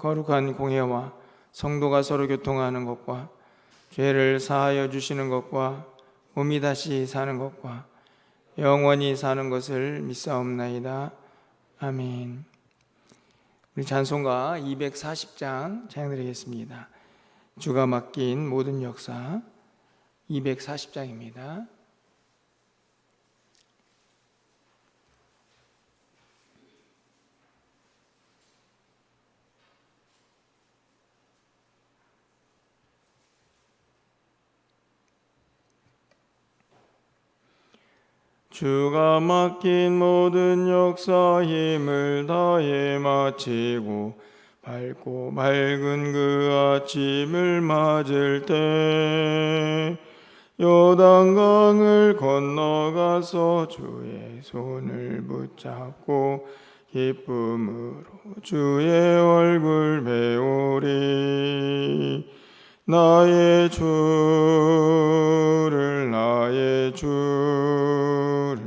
거룩한 공회와 성도가 서로 교통하는 것과 죄를 사하여 주시는 것과 몸이 다시 사는 것과 영원히 사는 것을 믿사옵나이다. 아멘. 우리 찬송가 240장 찬양드리겠습니다. 주가 맡긴 모든 역사 240장입니다. 주가 맡긴 모든 역사 힘을 다해 마치고 밝고 맑은 그 아침을 맞을 때 요단강을 건너가서 주의 손을 붙잡고 기쁨으로 주의 얼굴 배우리 나의 주를 나의 주를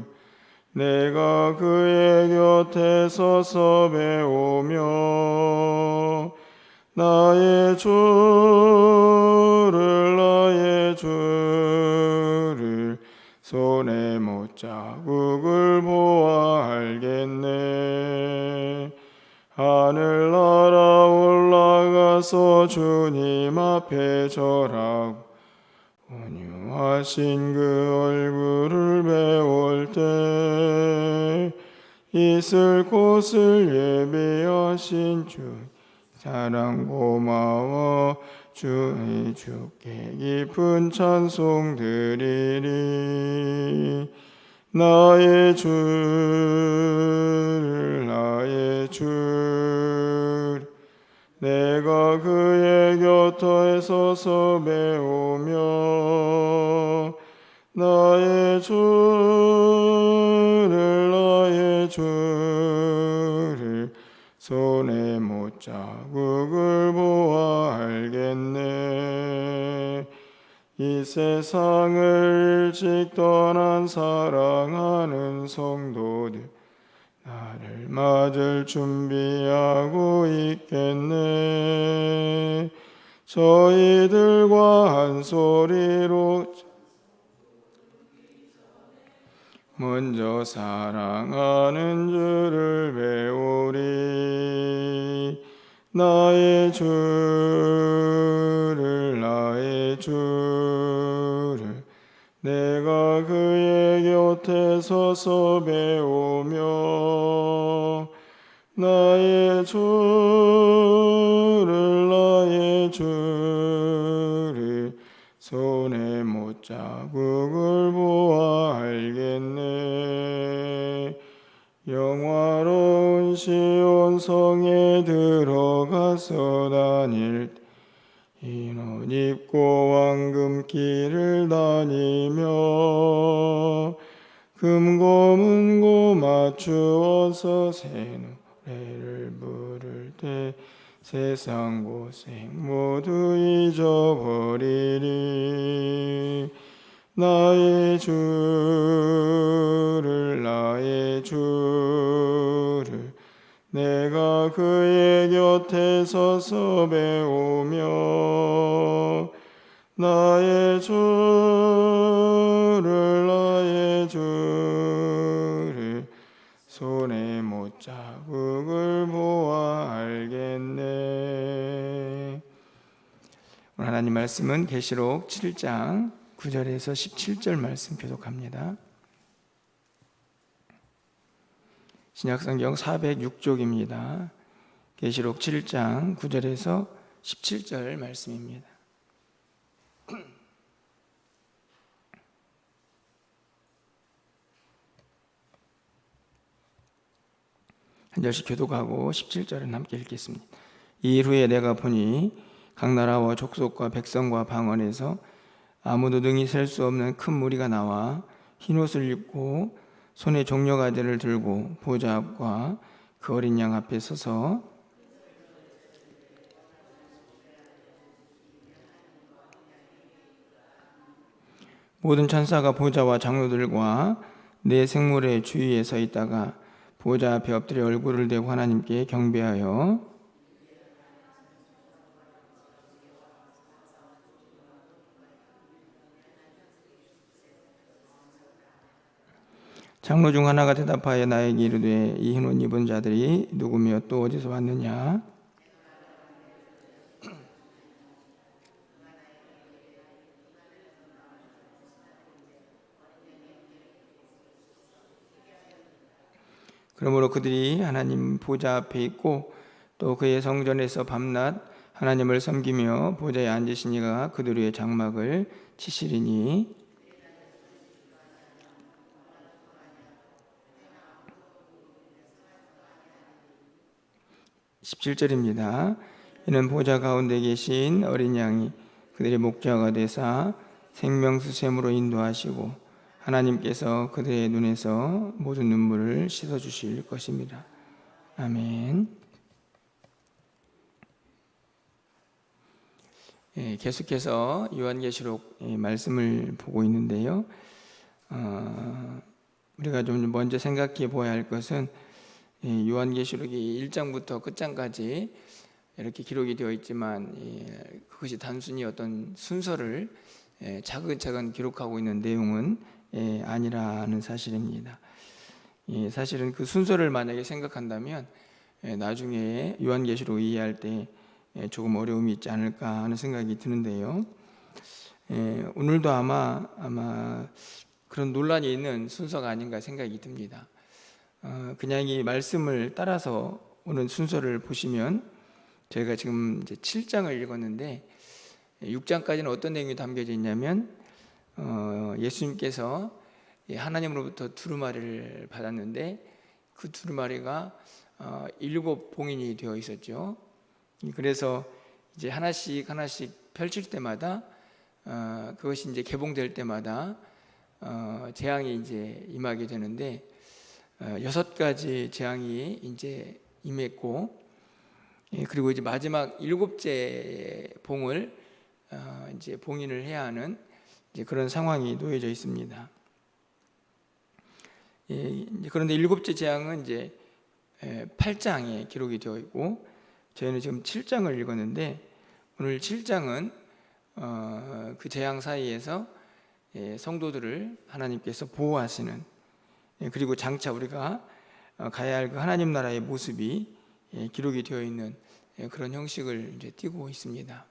내가 그의 곁에 서서 배우며 나의 주를 나의 주를 손에 못 자국을 보아 알겠네. 하늘나라 올라가서 주님 앞에 절하고 온유하신 그 얼굴을 배울 때 있을 곳을 예비하신 주 사랑 고마워 주의 주께 깊은 찬송 드리리. 나의 주를 나의 주 내가 그의 곁에 서서 배우며 나의 주를 나의 주를 손에 못 자국을 보아 알겠네. 이 세상을 일찍 떠난 사랑하는 성도들 나를 맞을 준비하고 있겠네. 저희들과 한 소리로 먼저 사랑하는 주를 배우리. 나의 주를 나의 주를 내가 그의 곁에 서서 배우 새 노래를 부를 때 세상 고생 모두 잊어버리리. 나의 주를 나의 주를 내가 그의 곁에 서서 배우며 나의 주를 나의 주를 손에 못 자국을 보아 알겠네. 오늘 하나님 말씀은 계시록 7장 9절에서 17절 말씀 교독합니다. 신약성경 406쪽입니다. 계시록 7장 9절에서 17절 말씀입니다. 한 절씩 교독하고 17절은 함께 읽겠습니다. 이일 후에 내가 보니 각 나라와 족속과 백성과 방언에서 아무도 능히 셀 수 없는 큰 무리가 나와 흰 옷을 입고 손에 종려가지를 들고 보좌 앞과 그 어린 양 앞에 서서 모든 천사가 보좌와 장로들과 내 생물의 주위에 서 있다가 보좌 앞에 엎드려 얼굴을 대고 하나님께 경배하여. 장로 중 하나가 대답하여 나에게 이르되 이 흰 옷 입은 자들이 누구며 또 어디서 왔느냐 그러므로 그들이 하나님 보좌 앞에 있고 또 그의 성전에서 밤낮 하나님을 섬기며 보좌에 앉으신 이가 그들 위에 장막을 치시리니 17절입니다. 이는 보좌 가운데 계신 어린 양이 그들의 목자가 되사 생명수샘으로 인도하시고 하나님께서 그들의 눈에서 모든 눈물을 씻어 주실 것입니다. 아멘. 예, 계속해서 요한계시록 예, 말씀을 보고 있는데요. 어, 우리가 좀 먼저 생각해 보아야 할 것은 예, 요한계시록이 1장부터 끝장까지 이렇게 기록이 되어 있지만 예, 그것이 단순히 어떤 순서를 예, 차근차근 기록하고 있는 내용은 아니라는 사실입니다. 사실은 그 순서를 만약에 생각한다면 나중에 요한계시록 이해할 때 조금 어려움이 있지 않을까 하는 생각이 드는데요. 오늘도 아마 아마 그런 논란이 있는 순서가 아닌가 생각이 듭니다. 어, 그냥 이 말씀을 따라서 오는 순서를 보시면 저희가 지금 이제 7장을 읽었는데 6장까지는 어떤 내용이 담겨져 있냐면 어, 예수님께서 하나님으로부터 두루마리를 받았는데 그 두루마리가 어, 일곱 봉인이 되어 있었죠. 그래서 이제 하나씩 하나씩 펼칠 때마다 그것이 이제 개봉될 때마다 재앙이 이제 임하게 되는데 어, 여섯 가지 재앙이 이제 임했고 예, 그리고 이제 마지막 일곱째 봉을 어, 이제 봉인을 해야 하는 그런 상황이 놓여져 있습니다. 예, 그런데 일곱째 재앙은 이제 8장에 기록이 되어 있고 저희는 지금 7장을 읽었는데 오늘 7장은 어, 그 재앙 사이에서 예, 성도들을 하나님께서 보호하시는 예, 그리고 장차 우리가 어, 가야 할 그 하나님 나라의 모습이 예, 기록이 되어 있는 예, 그런 형식을 이제 띠고 있습니다.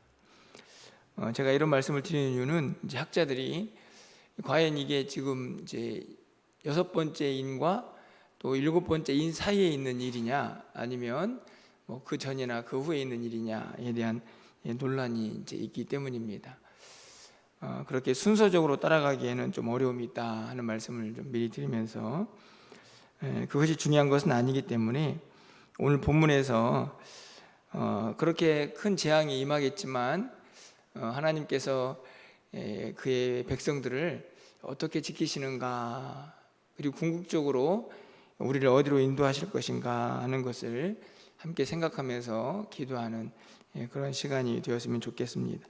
어, 제가 이런 말씀을 드리는 이유는 이제 학자들이 과연 이게 지금 이제 여섯 번째 인과 또 일곱 번째 인 사이에 있는 일이냐 아니면 뭐 그 전이나 그 후에 있는 일이냐에 대한 논란이 이제 있기 때문입니다. 어, 그렇게 순서적으로 따라가기에는 좀 어려움이 있다 하는 말씀을 좀 미리 드리면서 그것이 중요한 것은 아니기 때문에 오늘 본문에서 어, 그렇게 큰 재앙이 임하겠지만 어, 하나님께서 그의 백성들을 어떻게 지키시는가 그리고 궁극적으로 우리를 어디로 인도하실 것인가 하는 것을 함께 생각하면서 기도하는 그런 시간이 되었으면 좋겠습니다.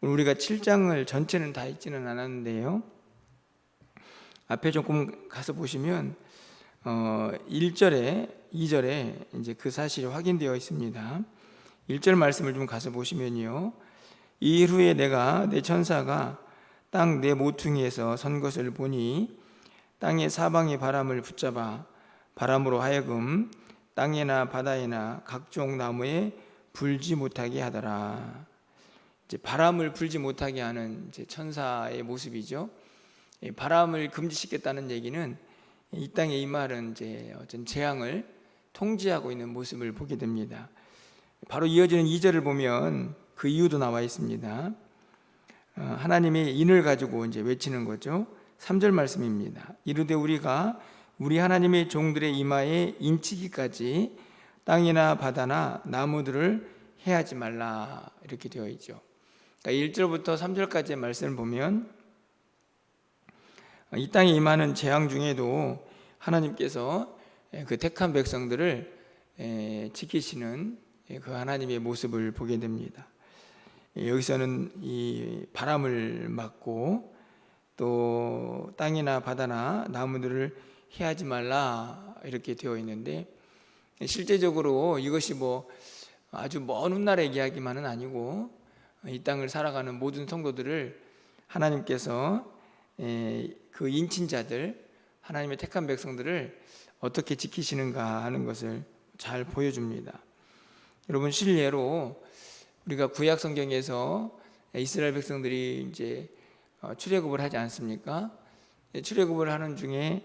우리가 7장을 전체는 다 읽지는 않았는데요. 앞에 조금 가서 보시면 어 1절에 2절에 이제 그 사실이 확인되어 있습니다. 1절 말씀을 좀 가서 보시면요. 이 후에 내가 내 천사가 땅 내 모퉁이에서 선 것을 보니 땅의 사방의 바람을 붙잡아 바람으로 하여금 땅에나 바다에나 각종 나무에 불지 못하게 하더라. 이제 바람을 불지 못하게 하는 천사의 모습이죠. 바람을 금지시켰다는 얘기는 이 땅의 이 말은 이제 어떤 재앙을 통제하고 있는 모습을 보게 됩니다. 바로 이어지는 2절을 보면 그 이유도 나와 있습니다. 어, 하나님의 인을 가지고 이제 외치는 거죠. 3절 말씀입니다. 이르되 우리가 우리 하나님의 종들의 이마에 인치기까지 땅이나 바다나 나무들을 해하지 말라 이렇게 되어 있죠. 그러니까 1절부터 3절까지의 말씀을 보면 이 땅에 임하는 재앙 중에도 하나님께서 그 택한 백성들을 지키시는 그 하나님의 모습을 보게 됩니다. 여기서는 이 바람을 막고 또 땅이나 바다나 나무들을 해하지 말라 이렇게 되어 있는데 실제적으로 이것이 뭐 아주 먼 훗날의 이야기만은 아니고 이 땅을 살아가는 모든 성도들을 하나님께서 그 인친자들 하나님의 택한 백성들을 어떻게 지키시는가 하는 것을 잘 보여줍니다. 여러분 실례로 우리가 구약 성경에서 이스라엘 백성들이 이제 어, 출애굽을 하지 않습니까? 출애굽을 하는 중에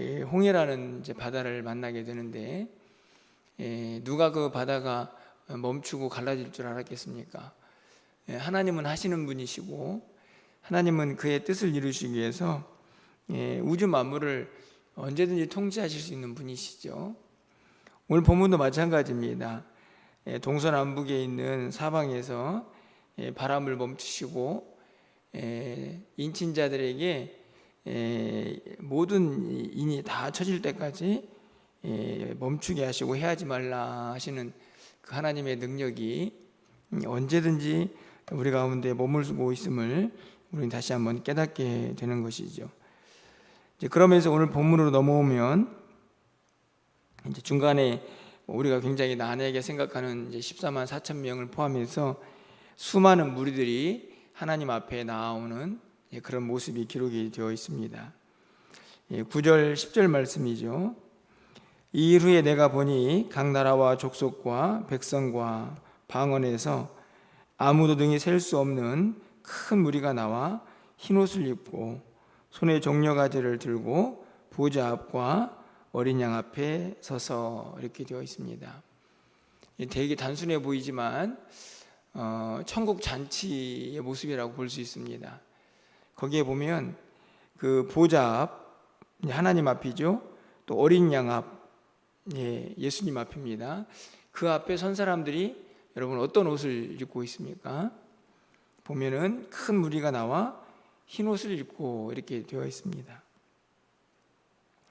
홍해라는 이제 바다를 만나게 되는데 누가 그 바다가 멈추고 갈라질 줄 알았겠습니까? 하나님은 하시는 분이시고 하나님은 그의 뜻을 이루시기 위해서 우주 만물을 언제든지 통치하실 수 있는 분이시죠. 오늘 본문도 마찬가지입니다. 동서남북에 있는 사방에서 바람을 멈추시고 인친자들에게 모든 인이 다 쳐질 때까지 멈추게 하시고 해하지 말라 하시는 그 하나님의 능력이 언제든지 우리 가운데 머물고 있음을 우리는 다시 한번 깨닫게 되는 것이죠. 그러면서 오늘 본문으로 넘어오면 이제 중간에 우리가 굉장히 난해하게 생각하는 이제 14만 4천 명을 포함해서 수많은 무리들이 하나님 앞에 나오는 그런 모습이 기록이 되어 있습니다. 9절 10절 말씀이죠. 이일 후에 내가 보니 각 나라와 족속과 백성과 방언에서 아무도 등이 셀 수 없는 큰 무리가 나와 흰 옷을 입고 손에 종려 가지를 들고 보좌 앞과 어린 양 앞에 서서 이렇게 되어 있습니다. 되게 단순해 보이지만 어, 천국 잔치의 모습이라고 볼 수 있습니다. 거기에 보면 그 보좌 앞 하나님 앞이죠. 또 어린 양 앞, 예, 예수님 앞입니다. 그 앞에 선 사람들이 여러분 어떤 옷을 입고 있습니까? 보면은 큰 무리가 나와 흰 옷을 입고 이렇게 되어 있습니다.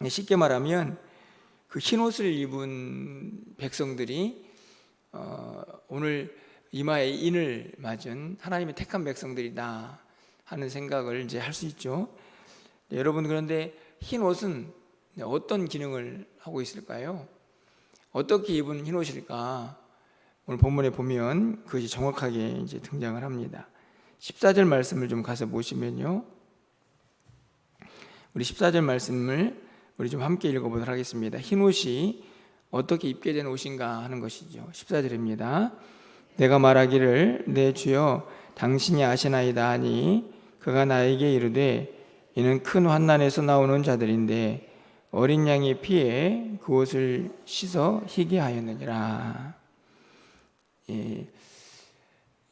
쉽게 말하면 그 흰 옷을 입은 백성들이 어, 오늘 이마에 인을 맞은 하나님의 택한 백성들이다 하는 생각을 이제 할 수 있죠. 네, 여러분 그런데 흰 옷은 어떤 기능을 하고 있을까요? 어떻게 입은 흰 옷일까? 오늘 본문에 보면 그것이 정확하게 이제 등장을 합니다. 14절 말씀을 좀 가서 보시면요. 우리 14절 말씀을 우리 좀 함께 읽어보도록 하겠습니다. 흰 옷이 어떻게 입게 된 옷인가 하는 것이죠. 14절입니다. 내가 말하기를 내 주여 당신이 아시나이다 하니 그가 나에게 이르되 이는 큰 환난에서 나오는 자들인데 어린 양의 피에 그 옷을 씻어 희게 하였느니라. 예.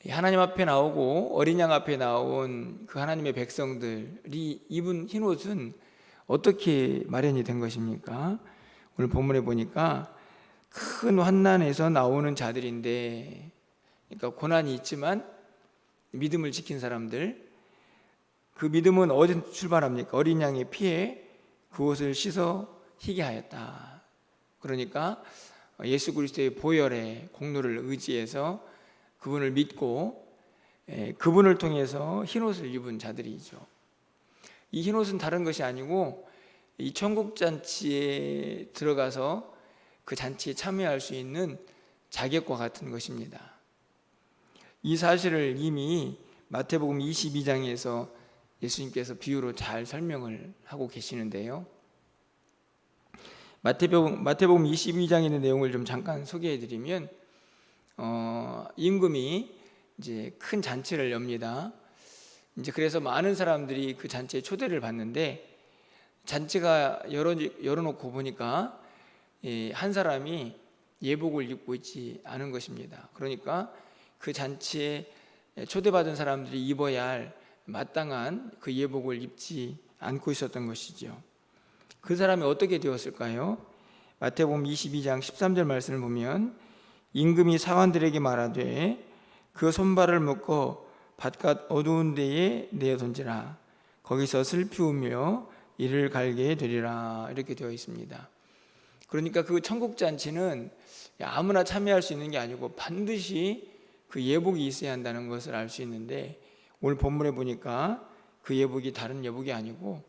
하나님 앞에 나오고 어린 양 앞에 나온 그 하나님의 백성들이 입은 흰 옷은 어떻게 마련이 된 것입니까? 오늘 본문에 보니까 큰 환난에서 나오는 자들인데 그러니까 고난이 있지만 믿음을 지킨 사람들 그 믿음은 어디 출발합니까? 어린 양의 피에 그것을 씻어 희게 하였다. 그러니까 예수 그리스도의 보혈의 공로를 의지해서 그분을 믿고 그분을 통해서 흰옷을 입은 자들이죠. 이 흰옷은 다른 것이 아니고 이 천국 잔치에 들어가서 그 잔치에 참여할 수 있는 자격과 같은 것입니다. 이 사실을 이미 마태복음 22장에서 예수님께서 비유로 잘 설명을 하고 계시는데요. 마태복음, 마태복음 22장에 있는 내용을 좀 잠깐 소개해 드리면 어, 임금이 이제 큰 잔치를 엽니다. 이제 그래서 많은 사람들이 그 잔치에 초대를 받는데 잔치가 열어 열어놓고 보니까 한 사람이 예복을 입고 있지 않은 것입니다. 그러니까 그 잔치에 초대받은 사람들이 입어야 할 마땅한 그 예복을 입지 않고 있었던 것이죠. 그 사람이 어떻게 되었을까요? 마태복음 22장 13절 말씀을 보면 임금이 사관들에게 말하되 그 손발을 묶어 바깥 어두운 데에 내어 던지라 거기서 슬피 우며 이를 갈게 되리라 이렇게 되어 있습니다. 그러니까 그 천국 잔치는 아무나 참여할 수 있는 게 아니고 반드시 그 예복이 있어야 한다는 것을 알 수 있는데 오늘 본문에 보니까 그 예복이 다른 예복이 아니고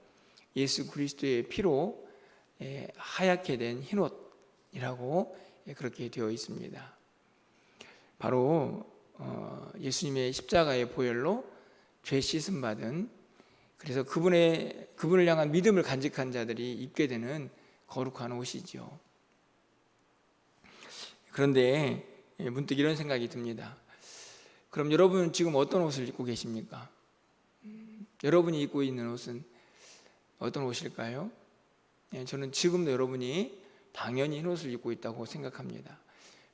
예수 그리스도의 피로 예, 하얗게 된 흰옷이라고 예, 그렇게 되어 있습니다. 바로 어, 예수님의 십자가의 보혈로 죄 씻음 받은 그래서 그분의 그분을 향한 믿음을 간직한 자들이 입게 되는 거룩한 옷이지요. 그런데 예, 문득 이런 생각이 듭니다. 그럼 여러분 지금 어떤 옷을 입고 계십니까? 음, 여러분이 입고 있는 옷은 어떤 옷일까요? 예, 저는 지금도 여러분이 당연히 흰 옷을 입고 있다고 생각합니다.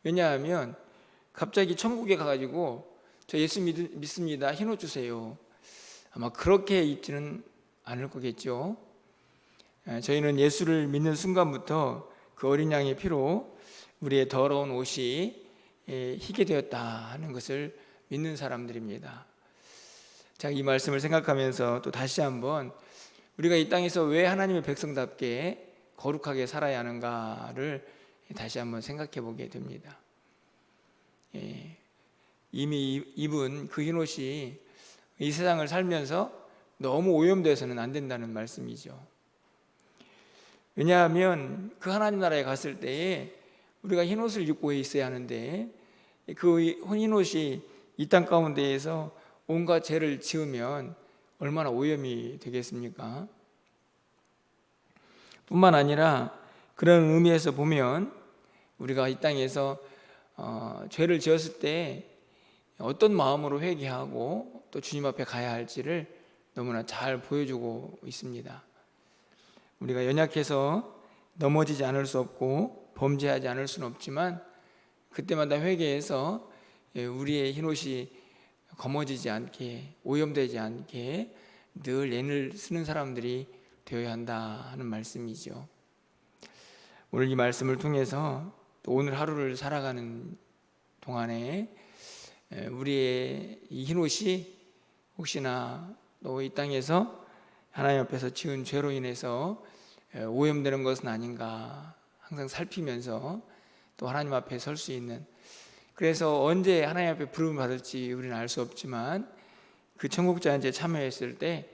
왜냐하면 갑자기 천국에 가가지고 저 예수 믿, 믿습니다. 흰옷 주세요. 아마 그렇게 입지는 않을 거겠죠. 예, 저희는 예수를 믿는 순간부터 그 어린 양의 피로 우리의 더러운 옷이 예, 희게 되었다 하는 것을 믿는 사람들입니다. 자, 이 말씀을 생각하면서 또 다시 한번 우리가 이 땅에서 왜 하나님의 백성답게 거룩하게 살아야 하는가를 다시 한번 생각해 보게 됩니다. 예, 이미 입은 그 흰 옷이 이 세상을 살면서 너무 오염돼서는 안 된다는 말씀이죠. 왜냐하면 그 하나님 나라에 갔을 때에 우리가 흰 옷을 입고 있어야 하는데 그 흰 옷이 이 땅 가운데에서 온갖 죄를 지으면 얼마나 오염이 되겠습니까? 뿐만 아니라 그런 의미에서 보면 우리가 이 땅에서 어, 죄를 지었을 때 어떤 마음으로 회개하고 또 주님 앞에 가야 할지를 너무나 잘 보여주고 있습니다. 우리가 연약해서 넘어지지 않을 수 없고 범죄하지 않을 수는 없지만 그때마다 회개해서 예, 우리의 흰옷이 검어지지 않게 오염되지 않게 늘 애를 쓰는 사람들이 되어야 한다 하는 말씀이죠. 오늘 이 말씀을 통해서 오늘 하루를 살아가는 동안에 우리의 이 흰옷이 혹시나 또 이 땅에서 하나님 앞에서 지은 죄로 인해서 오염되는 것은 아닌가 항상 살피면서 또 하나님 앞에 설 수 있는. 그래서 언제 하나님 앞에 부름을 받을지 우리는 알 수 없지만 그 천국자한테 참여했을 때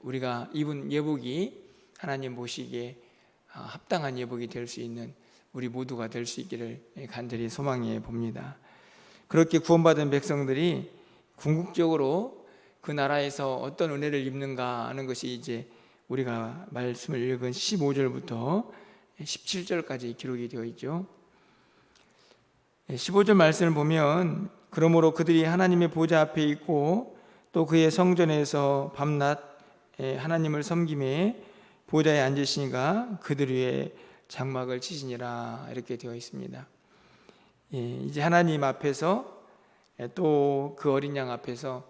우리가 입은 예복이 하나님 보시기에 아, 합당한 예복이 될 수 있는 우리 모두가 될 수 있기를 간절히 소망해 봅니다. 그렇게 구원받은 백성들이 궁극적으로 그 나라에서 어떤 은혜를 입는가 하는 것이 이제 우리가 말씀을 읽은 15절부터 17절까지 기록이 되어 있죠. 15절 말씀을 보면 그러므로 그들이 하나님의 보좌 앞에 있고 또 그의 성전에서 밤낮 하나님을 섬김에 보좌에 앉으시니가 그들 위에 장막을 치시니라 이렇게 되어 있습니다. 예, 이제 하나님 앞에서 또 그 어린 양 앞에서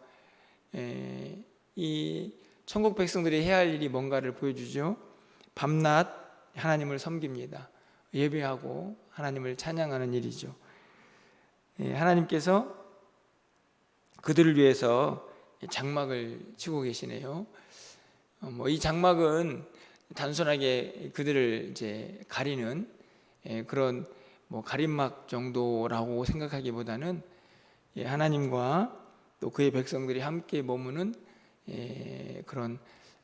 이 천국 백성들이 해야 할 일이 뭔가를 보여주죠. 밤낮 하나님을 섬깁니다. 예배하고 하나님을 찬양하는 일이죠. 예, 하나님께서 그들을 위해서 장막을 치고 계시네요. 어, 뭐이 장막은 단순하게 그들을 이제 가리는 예, 그런 뭐 가림막 정도라고 생각하기보다는 예, 하나님과 또 그의 백성들이 함께 머무는 예, 그런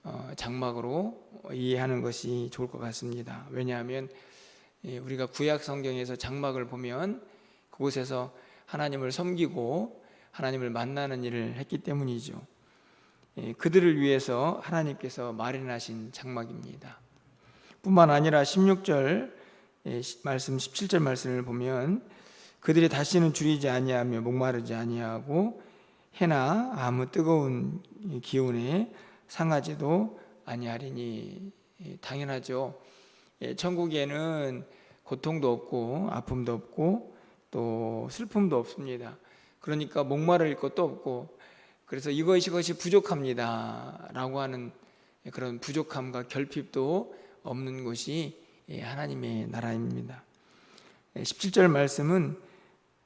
어, 장막으로 이해하는 것이 좋을 것 같습니다. 왜냐하면 우리가 구약 성경에서 장막을 보면 그곳에서 하나님을 섬기고 하나님을 만나는 일을 했기 때문이죠. 예, 그들을 위해서 하나님께서 마련하신 장막입니다. 뿐만 아니라 16절 예, 말씀 17절 말씀을 보면 그들이 다시는 줄이지 아니하며 목마르지 아니하고 해나 아무 뜨거운 기운에 상하지도 아니하리니 예, 당연하죠. 천국에는 고통도 없고 아픔도 없고 또 슬픔도 없습니다. 그러니까 목마를 것도 없고 그래서 이것이 것이 부족합니다라고 하는 그런 부족함과 결핍도 없는 곳이 하나님의 나라입니다. 17절 말씀은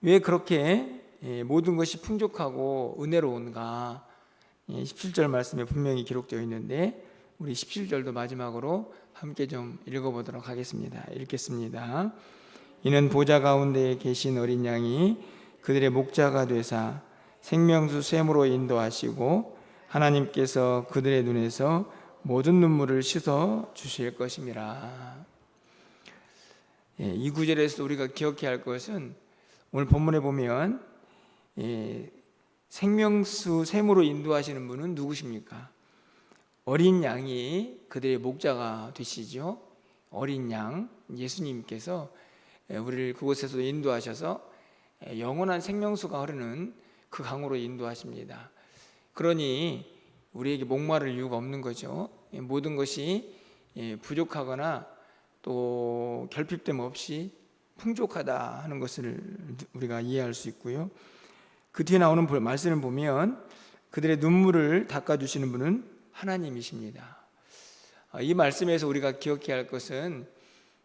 왜 그렇게 예, 모든 것이 풍족하고 은혜로운가 17절 말씀에 분명히 기록되어 있는데 우리 17절도 마지막으로 함께 좀 읽어보도록 하겠습니다. 읽겠습니다. 이는 보좌 가운데 계신 어린 양이 그들의 목자가 되사 생명수 샘으로 인도하시고 하나님께서 그들의 눈에서 모든 눈물을 씻어 주실 것임이라. 예, 이 구절에서 우리가 기억해야 할 것은 오늘 본문에 보면 예, 생명수 샘으로 인도하시는 분은 누구십니까? 어린 양이 그들의 목자가 되시죠. 어린 양 예수님께서 예, 우리를 그곳에서 인도하셔서 예, 영원한 생명수가 흐르는 그 강으로 인도하십니다. 그러니 우리에게 목마를 이유가 없는 거죠. 예, 모든 것이 부족하거나 또 결핍됨 없이 풍족하다 하는 것을 우리가 이해할 수 있고요. 그 뒤에 나오는 말씀을 보면 그들의 눈물을 닦아주시는 분은 하나님이십니다. 아, 이 말씀에서 우리가 기억해야 할 것은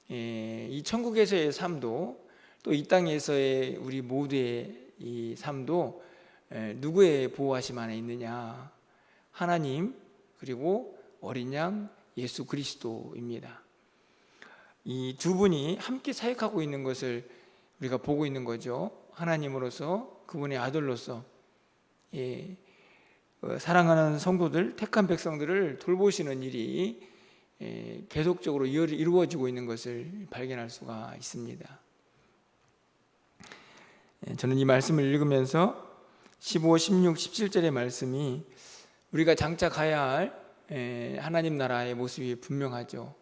이 천국에서의 삶도 또 이 땅에서의 우리 모두의 이 삶도 누구의 보호하심 안에 있느냐? 하나님 그리고 어린 양 예수 그리스도입니다. 이 두 분이 함께 사역하고 있는 것을 우리가 보고 있는 거죠. 하나님으로서 그분의 아들로서 예, 어, 사랑하는 성도들, 택한 백성들을 돌보시는 일이 예, 계속적으로 이루어지고 있는 것을 발견할 수가 있습니다. 예, 저는 이 말씀을 읽으면서 15, 16, 17절의 말씀이 우리가 장차 가야 할 예, 하나님 나라의 모습이 분명하죠.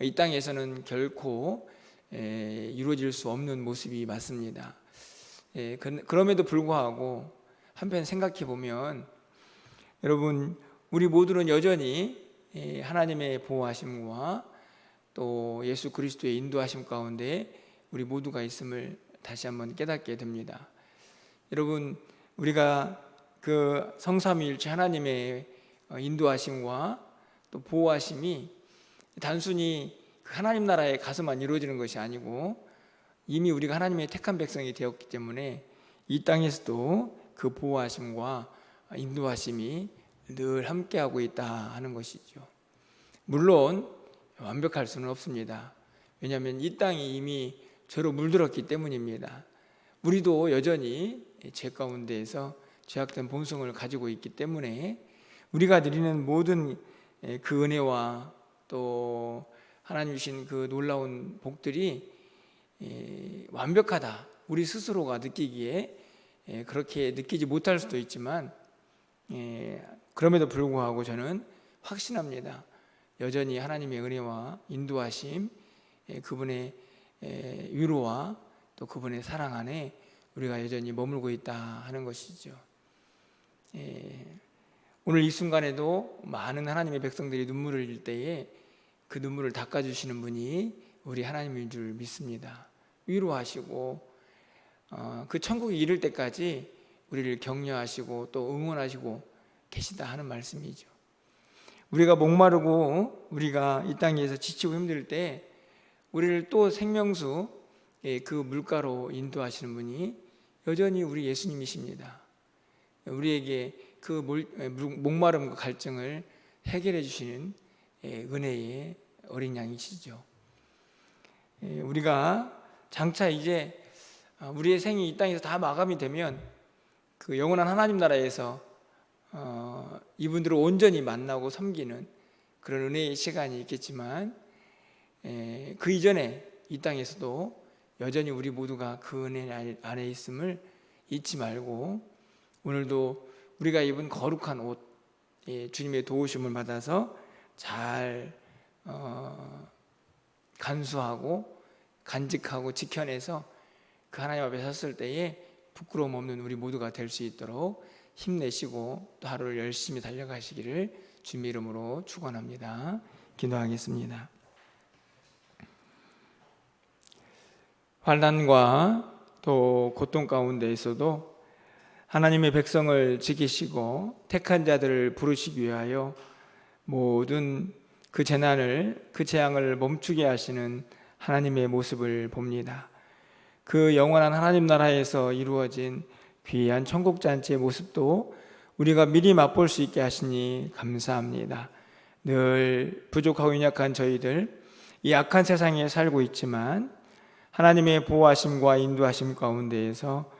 이 땅에서는 결코 이루어질 수 없는 모습이 맞습니다. 그럼에도 불구하고 한편 생각해 보면 여러분 우리 모두는 여전히 하나님의 보호하심과 또 예수 그리스도의 인도하심 가운데 우리 모두가 있음을 다시 한번 깨닫게 됩니다. 여러분 우리가 그 성삼위일체 하나님의 인도하심과 또 보호하심이 단순히 그 하나님 나라의 가서만 이루어지는 것이 아니고 이미 우리가 하나님의 택한 백성이 되었기 때문에 이 땅에서도 그 보호하심과 인도하심이 늘 함께하고 있다 하는 것이죠. 물론 완벽할 수는 없습니다. 왜냐하면 이 땅이 이미 죄로 물들었기 때문입니다. 우리도 여전히 죄 가운데에서 죄악된 본성을 가지고 있기 때문에 우리가 드리는 모든 그 은혜와 또 하나님 주신 그 놀라운 복들이 완벽하다. 우리 스스로가 느끼기에 그렇게 느끼지 못할 수도 있지만 그럼에도 불구하고 저는 확신합니다. 여전히 하나님의 은혜와 인도하심, 그분의 위로와 또 그분의 사랑 안에 우리가 여전히 머물고 있다 하는 것이죠. 오늘 이 순간에도 많은 하나님의 백성들이 눈물을 흘릴 때에 그 눈물을 닦아주시는 분이 우리 하나님인 줄 믿습니다. 위로하시고 어, 그 천국에 이를 때까지 우리를 격려하시고 또 응원하시고 계시다 하는 말씀이죠. 우리가 목마르고 우리가 이 땅에서 지치고 힘들 때 우리를 또 생명수 그 물가로 인도하시는 분이 여전히 우리 예수님이십니다. 우리에게 그 목마름과 갈증을 해결해 주시는 은혜의 어린 양이시죠. 우리가 장차 이제 어, 우리의 생이 이 땅에서 다 마감이 되면 그 영원한 하나님 나라에서 어, 이분들을 온전히 만나고 섬기는 그런 은혜의 시간이 있겠지만 에, 그 이전에 이 땅에서도 여전히 우리 모두가 그 은혜 안에 있음을 잊지 말고 오늘도 우리가 입은 거룩한 옷 예, 주님의 도우심을 받아서 잘 어, 간수하고 간직하고 지켜내서 그 하나님 앞에 섰을 때에 부끄러움 없는 우리 모두가 될 수 있도록 힘내시고 또 하루를 열심히 달려가시기를 주님 이름으로 축원합니다. 기도하겠습니다. 환난과 또 고통 가운데에서도 하나님의 백성을 지키시고 택한 자들을 부르시기 위하여 모든 그 재난을 그 재앙을 멈추게 하시는 하나님의 모습을 봅니다. 그 영원한 하나님 나라에서 이루어진 귀한 천국 잔치의 모습도 우리가 미리 맛볼 수 있게 하시니 감사합니다. 늘 부족하고 연약한 저희들 이 악한 세상에 살고 있지만 하나님의 보호하심과 인도하심 가운데에서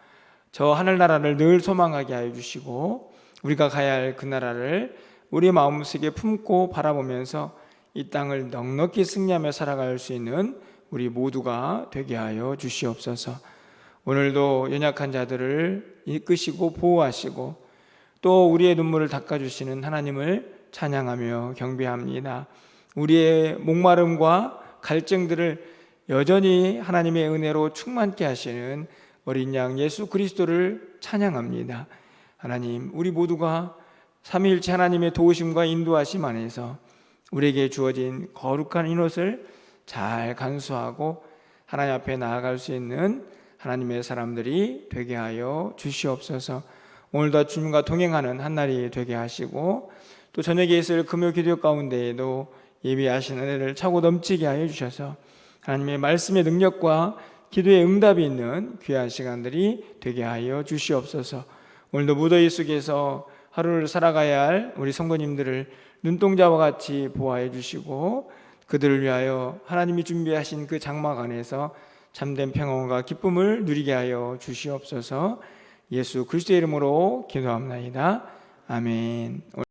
저 하늘나라를 늘 소망하게 하여 주시고 우리가 가야 할 그 나라를 우리 마음속에 품고 바라보면서 이 땅을 넉넉히 승리하며 살아갈 수 있는 우리 모두가 되게 하여 주시옵소서. 오늘도 연약한 자들을 이끄시고 보호하시고 또 우리의 눈물을 닦아주시는 하나님을 찬양하며 경배합니다. 우리의 목마름과 갈증들을 여전히 하나님의 은혜로 충만케 하시는 어린 양 예수 그리스도를 찬양합니다. 하나님, 우리 모두가 삼위일체 하나님의 도우심과 인도하심 안에서 우리에게 주어진 거룩한 인옷을 잘 간수하고 하나님 앞에 나아갈 수 있는 하나님의 사람들이 되게 하여 주시옵소서. 오늘도 주님과 동행하는 한 날이 되게 하시고 또 저녁에 있을 금요 기도 가운데에도 예비하신 은혜를 차고 넘치게 하여 주셔서 하나님의 말씀의 능력과 기도의 응답이 있는 귀한 시간들이 되게 하여 주시옵소서. 오늘도 무더위 속에서 하루를 살아가야 할 우리 성도님들을 눈동자와 같이 보호해 주시고 그들을 위하여 하나님이 준비하신 그 장막 안에서 참된 평안과 기쁨을 누리게 하여 주시옵소서. 예수 그리스도의 이름으로 기도합나이다. 아멘.